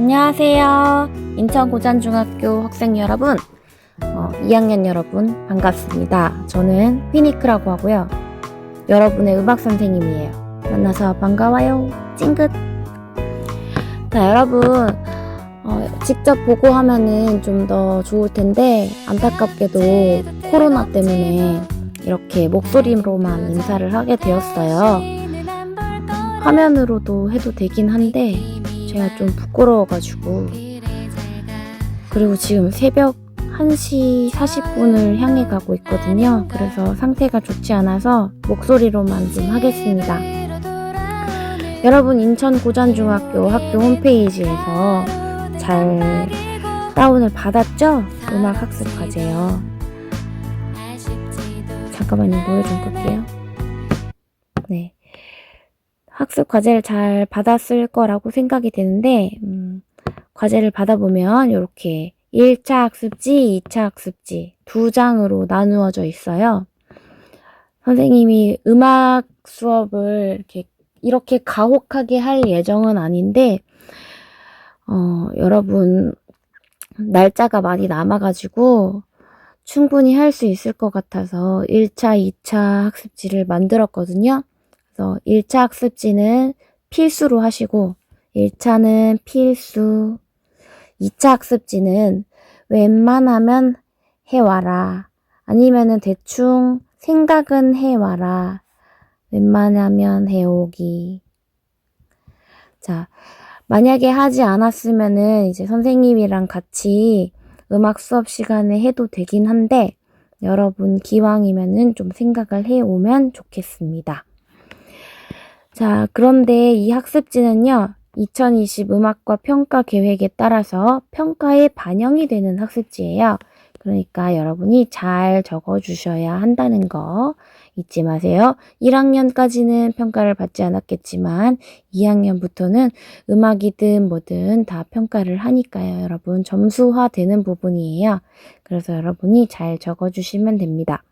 안녕하세요. 인천 고잔중학교 학생 여러분, 어, 2학년 여러분 반갑습니다. 저는 휘니크라고 하고요. 여러분의 음악 선생님이에요. 만나서 반가워요. 찡긋. 자, 여러분, 어, 직접 보고 하면은 좀 더 좋을 텐데 안타깝게도 코로나 때문에 이렇게 목소리로만 인사를 하게 되었어요. 화면으로도 해도 되긴 한데 제가 좀 부끄러워가지고 그리고 지금 새벽 1시 40분을 향해 가고 있거든요. 그래서 상태가 좋지 않아서 목소리로만 좀 하겠습니다. 여러분 인천 고잔중학교 학교 홈페이지에서 잘 다운을 받았죠? 음악 학습 과제요. 잠깐만요. 노래 좀 볼게요. 네. 학습 과제를 잘 받았을 거라고 생각이 되는데, 음, 과제를 받아보면 이렇게 1차 학습지, 2차 학습지 두 장으로 나누어져 있어요. 선생님이 음악 수업을 이렇게, 이렇게 가혹하게 할 예정은 아닌데, 어, 여러분, 날짜가 많이 남아가지고 충분히 할 수 있을 것 같아서 1차, 2차 학습지를 만들었거든요. 그래서 1차 학습지는 필수로 하시고 1차는 필수, 2차 학습지는 웬만하면 해와라. 아니면은 대충 생각은 해와라. 웬만하면 해오기. 자, 만약에 하지 않았으면은 이제 선생님이랑 같이 음악 수업 시간에 해도 되긴 한데 여러분 기왕이면은 좀 생각을 해 오면 좋겠습니다. 자, 그런데 이 학습지는요, 2020 음악과 평가 계획에 따라서 평가에 반영이 되는 학습지예요. 그러니까 여러분이 잘 적어 주셔야 한다는 거 잊지 마세요. 1학년까지는 평가를 받지 않았겠지만 2학년부터는 음악이든 뭐든 다 평가를 하니까요. 여러분 점수화 되는 부분이에요. 그래서 여러분이 잘 적어 주시면 됩니다.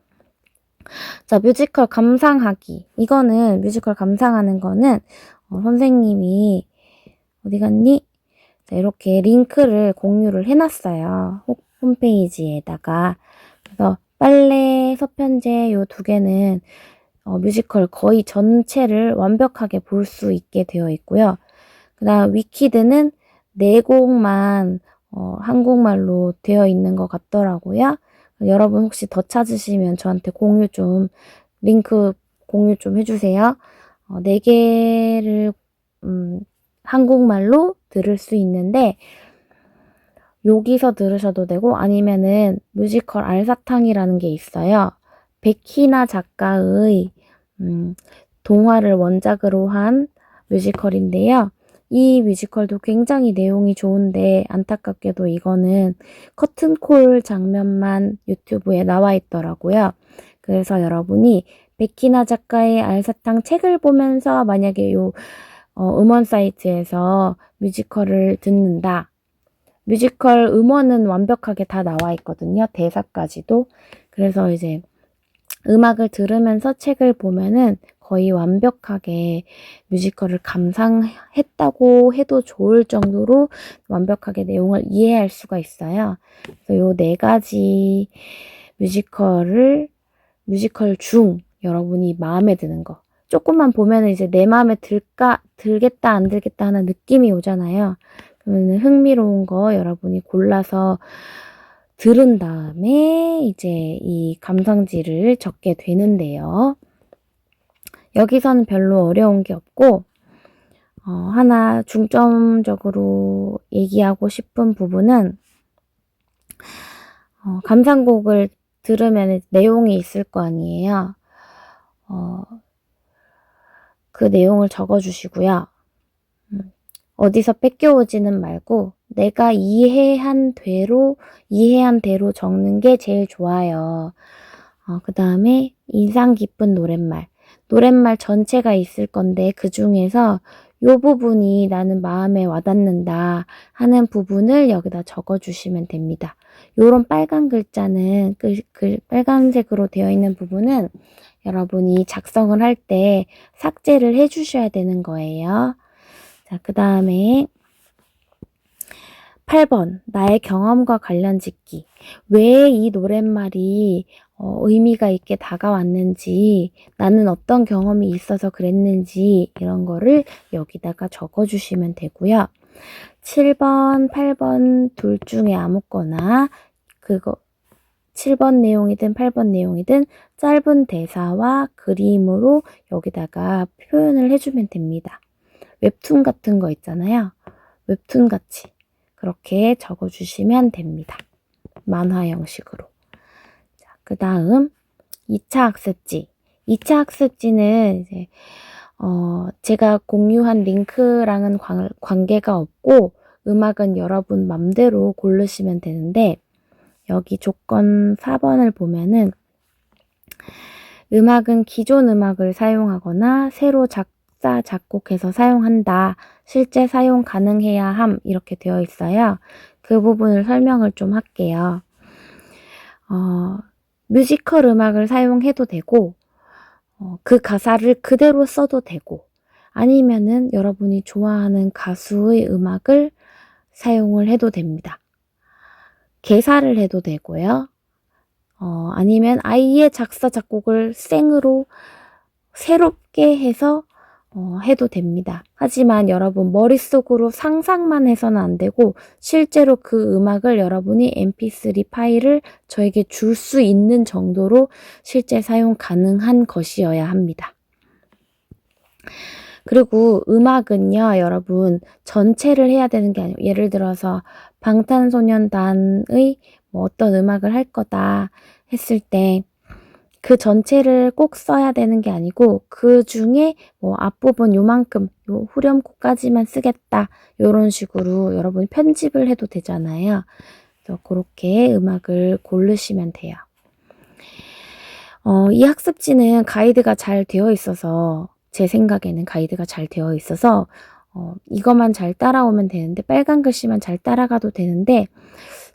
자, 뮤지컬 감상하기. 이거는 뮤지컬 감상하는 거는 어, 선생님이 어디 갔니? 자, 이렇게 링크를 공유를 해놨어요. 홈- 홈페이지에다가. 그래서 빨래, 서편제 요 두 개는 어, 뮤지컬 거의 전체를 완벽하게 볼 수 있게 되어 있고요. 그 다음 위키드는 네 곡만 어, 한국말로 되어 있는 것 같더라고요. 여러분 혹시 더 찾으시면 저한테 공유 좀, 링크 공유 좀 해주세요. 어, 네 개를, 음, 한국말로 들을 수 있는데, 여기서 들으셔도 되고, 아니면은 뮤지컬 알사탕이라는 게 있어요. 백희나 작가의, 음, 동화를 원작으로 한 뮤지컬인데요. 이 뮤지컬도 굉장히 내용이 좋은데 안타깝게도 이거는 커튼콜 장면만 유튜브에 나와 있더라고요. 그래서 여러분이 베키나 작가의 알사탕 책을 보면서 만약에 요 어, 음원 사이트에서 뮤지컬을 듣는다. 뮤지컬 음원은 완벽하게 다 나와 있거든요. 대사까지도. 그래서 이제 음악을 들으면서 책을 보면은 거의 완벽하게 뮤지컬을 감상했다고 해도 좋을 정도로 완벽하게 내용을 이해할 수가 있어요. 그래서 요 네 가지 뮤지컬을 뮤지컬 중 여러분이 마음에 드는 거 조금만 보면 이제 내 마음에 들까 들겠다 안 들겠다 하는 느낌이 오잖아요. 그러면 흥미로운 거 여러분이 골라서 들은 다음에 이제 이 감상지를 적게 되는데요. 여기서는 별로 어려운 게 없고, 어, 하나 중점적으로 얘기하고 싶은 부분은, 어, 감상곡을 들으면 내용이 있을 거 아니에요. 어, 그 내용을 적어주시고요. 음, 어디서 뺏겨오지는 말고, 내가 이해한 대로, 이해한 대로 적는 게 제일 좋아요. 어, 그 다음에 인상 깊은 노랫말. 노랫말 전체가 있을 건데 그 중에서 요 부분이 나는 마음에 와닿는다 하는 부분을 여기다 적어주시면 됩니다. 요런 빨간 글자는 그, 그 빨간색으로 되어 있는 부분은 여러분이 작성을 할 때 삭제를 해주셔야 되는 거예요. 자, 그 다음에 8번, 나의 경험과 관련 짓기. 왜 이 노랫말이 어, 의미가 있게 다가왔는지, 나는 어떤 경험이 있어서 그랬는지, 이런 거를 여기다가 적어주시면 되고요. 7번, 8번 둘 중에 아무거나, 그거, 7번 내용이든 8번 내용이든 짧은 대사와 그림으로 여기다가 표현을 해주면 됩니다. 웹툰 같은 거 있잖아요. 웹툰 같이. 그렇게 적어주시면 됩니다. 만화 형식으로. 자, 그 다음, 2차 학습지. 2차 학습지는 이제, 어, 제가 공유한 링크랑은 관, 관계가 없고, 음악은 여러분 맘대로 고르시면 되는데, 여기 조건 4번을 보면은, 음악은 기존 음악을 사용하거나 새로 작사, 작곡해서 사용한다. 실제 사용 가능해야 함. 이렇게 되어 있어요. 그 부분을 설명을 좀 할게요. 어, 뮤지컬 음악을 사용해도 되고, 어, 그 가사를 그대로 써도 되고, 아니면은 여러분이 좋아하는 가수의 음악을 사용을 해도 됩니다. 개사를 해도 되고요. 어, 아니면 아이의 작사, 작곡을 생으로 새롭게 해서 어, 해도 됩니다. 하지만 여러분 머릿속으로 상상만 해서는 안 되고 실제로 그 음악을 여러분이 mp3 파일을 저에게 줄 수 있는 정도로 실제 사용 가능한 것이어야 합니다. 그리고 음악은요, 여러분, 전체를 해야 되는 게 아니고, 예를 들어서 방탄소년단의 뭐 어떤 음악을 할 거다 했을 때, 그 전체를 꼭 써야 되는 게 아니고, 그 중에 뭐 앞부분 요만큼, 요 후렴구까지만 쓰겠다. 요런 식으로 여러분이 편집을 해도 되잖아요. 그래서 그렇게 음악을 고르시면 돼요. 어, 이 학습지는 가이드가 잘 되어 있어서, 제 생각에는 가이드가 잘 되어 있어서, 어, 이것만 잘 따라오면 되는데, 빨간 글씨만 잘 따라가도 되는데,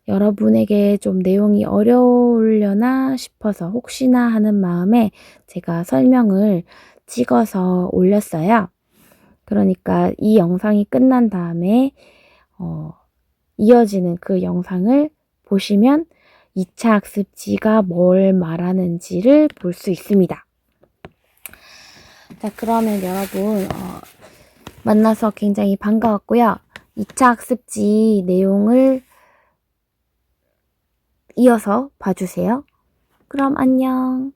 여러분에게 좀 내용이 어려우려나 싶어서 혹시나 하는 마음에 제가 설명을 찍어서 올렸어요. 그러니까 이 영상이 끝난 다음에, 어, 이어지는 그 영상을 보시면 2차 학습지가 뭘 말하는지를 볼 수 있습니다. 자, 그러면 여러분, 어, 만나서 굉장히 반가웠고요. 2차 학습지 내용을 이어서 봐주세요. 그럼 안녕.